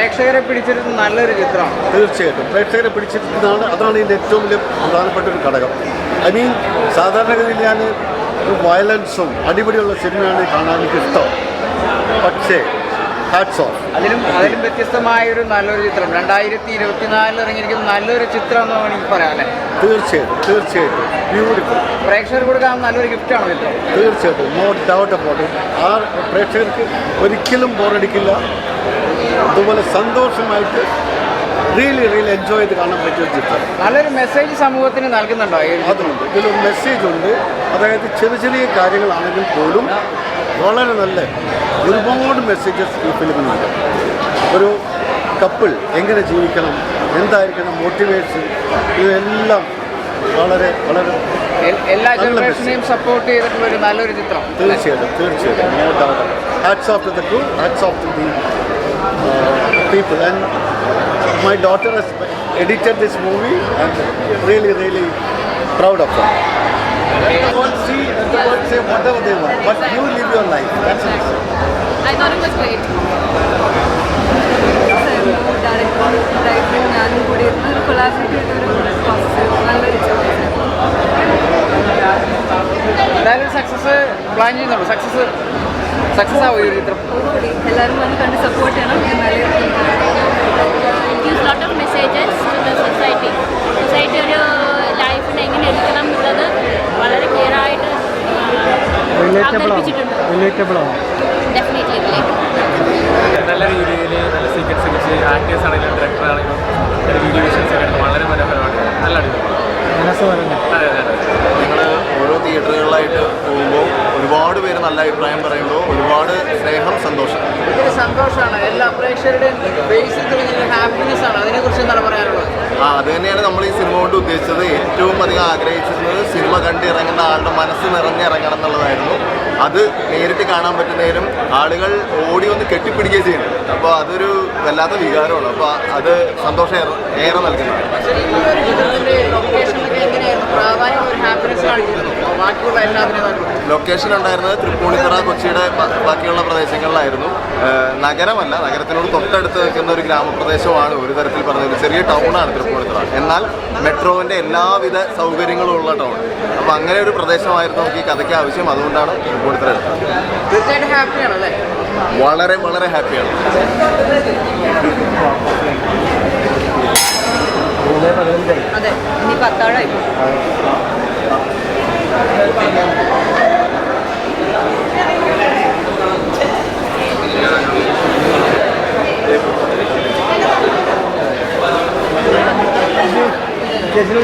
പ്രേക്ഷകരെ പിടിച്ചിരുന്ന നല്ലൊരു ചിത്രമാണ് തീർച്ചയായിട്ടും. പ്രേക്ഷകരെ പിടിച്ചിരുന്നതാണ് അതാണ് ഇതിന്റെ ഏറ്റവും വലിയ പ്രധാനപ്പെട്ട ഒരു ഘടകം. ഐ മീൻ സാധാരണഗതിയിൽ ഞാൻ വയലൻസും അടിപൊളിയുള്ള സിനിമയാണ് കാണാൻ എനിക്ക് ഇഷ്ടം പക്ഷേ ഹാറ്റ്സ് ഓഫ് അതിലും അതിലും വ്യത്യസ്തമായ ഒരു നല്ലൊരു ചിത്രം. രണ്ടായിരത്തി ഇരുപത്തിനാലിൽ ഇറങ്ങിയിരിക്കുന്ന നല്ലൊരു ചിത്രം എന്ന് വേണമെങ്കിൽ പറയാം അല്ലേ? തീർച്ചയായിട്ടും തീർച്ചയായിട്ടും. ബ്യൂട്ടിഫുൾ പ്രേക്ഷകർ കൊടുക്കാൻ നല്ലൊരു ഗിഫ്റ്റാണ് ചിത്രം? തീർച്ചയായിട്ടും. നോ ഡൗട്ട് അബൌട്ട് ആ പ്രേക്ഷകർക്ക് ഒരിക്കലും ബോറടിക്കില്ല അതുപോലെ സന്തോഷമായിട്ട് റിയലി റിയലി എൻജോയ് ചെയ്ത് കാണാൻ പറ്റിയ ഒരു ചിത്രം. നല്ലൊരു മെസ്സേജ് സമൂഹത്തിന് നൽകുന്നുണ്ടോ? അതുണ്ട്. ഇതിലൊരു മെസ്സേജ് ഉണ്ട്. അതായത് ചെറിയ ചെറിയ കാര്യങ്ങളാണെങ്കിൽ പോലും വളരെ നല്ല ഒരുപാട് മെസ്സേജസ് ഈ ഫിലിമിനുണ്ട് ഒരു കപ്പിൾ എങ്ങനെ ജീവിക്കണം എന്തായിരിക്കണം മോട്ടിവേഷൻ ഇതെല്ലാം വളരെ വളരെ എല്ലാ ജനറേഷനെയും സപ്പോർട്ട് ചെയ്തിട്ടുള്ള ഒരു നല്ലൊരു ചിത്രം തീർച്ചയായിട്ടും തീർച്ചയായിട്ടും. Hats off to the to hats off to the people and my daughter has edited this movie and really really proud of them. Everyone see, everyone say whatever they want, but you live your life. That's it. I thought it was great. ഞാനും കൂടി ഒരു collaborate process നല്ലൊരു എന്തായാലും success plan ചെയ്യുന്നുള്ളൂ success success ആവും ഈ ചിത്രം എല്ലാവരും വന്ന് കണ്ട് സപ്പോർട്ട് ചെയ്യണം. എന്നാലേ. സൊസൈറ്റി ഒരു ലൈഫിനെ എങ്ങനെ എടുക്കണം എന്നുള്ളത് വളരെ ക്ലിയർ ആയിട്ട് അവതരിപ്പിച്ചിട്ടുണ്ട്. ഡെഫിനറ്റ്ലി നല്ല രീതിയിൽ നല്ല സീക്വൻസ് വെച്ച് ആക്ടേഴ്സ് ആണെങ്കിലും പേര് നല്ല അഭിപ്രായം പറയുമ്പോൾ ഒരുപാട് സ്നേഹം സന്തോഷം. സന്തോഷമാണ്. എല്ലാ പ്രേക്ഷകരുടെയും ബേസിൽ തുടങ്ങിയ ഹാപ്പിനെസ് ആണ്. അതിനെക്കുറിച്ച് എന്താണ് പറയാനുള്ളത്? ആ അത് തന്നെയാണ് നമ്മൾ ഈ സിനിമ കൊണ്ട് ഉദ്ദേശിച്ചത്. ഏറ്റവും അധികം ആഗ്രഹിച്ചിരുന്നത് സിനിമ കണ്ട് ഇറങ്ങുന്ന ആളുടെ മനസ്സ് നിറഞ്ഞിറങ്ങണം എന്നുള്ളതായിരുന്നു. അത് നേരിട്ട് കാണാൻ പറ്റുന്നതിനും ആളുകൾ ഓടി ഒന്ന് കെട്ടിപ്പിടിക്കുകയും ചെയ്യുന്നു. അപ്പോൾ അതൊരു വല്ലാത്ത വികാരമാണ്. അപ്പോൾ അത് സന്തോഷം ഏറെ- എങ്ങനെയായിരുന്നു? പ്രാധാന്യം ഒരു ഹാപ്പിനെസ് കാണിച്ചിരുന്നു. ബാക്കിയുള്ള എല്ലാത്തിനും ലൊക്കേഷൻ ഉണ്ടായിരുന്നത് തൃപ്പൂണിത്തറ കൊച്ചിയുടെ ബാക്കിയുള്ള പ്രദേശങ്ങളിലായിരുന്നു. നഗരമല്ല നഗരത്തിനോട് തൊട്ടടുത്ത് നിൽക്കുന്ന ഒരു ഗ്രാമപ്രദേശമാണ് ഒരു തരത്തിൽ പറഞ്ഞത്. ചെറിയ ടൗണാണ് തൃപ്പൂണിത്തറ. എന്നാൽ മെട്രോവിന്റെ എല്ലാവിധ സൗകര്യങ്ങളും ഉള്ള ടൗൺ. അപ്പോൾ അങ്ങനെ ഒരു പ്രദേശമായിരുന്നു നമുക്ക് ഈ കഥയ്ക്ക് ആവശ്യം. അതുകൊണ്ടാണ് തൃപ്പൂണിത്തറ എടുത്തത്. വളരെ വളരെ ഹാപ്പിയാണ്. അതെ ഇനി പത്താഴായി చేసిన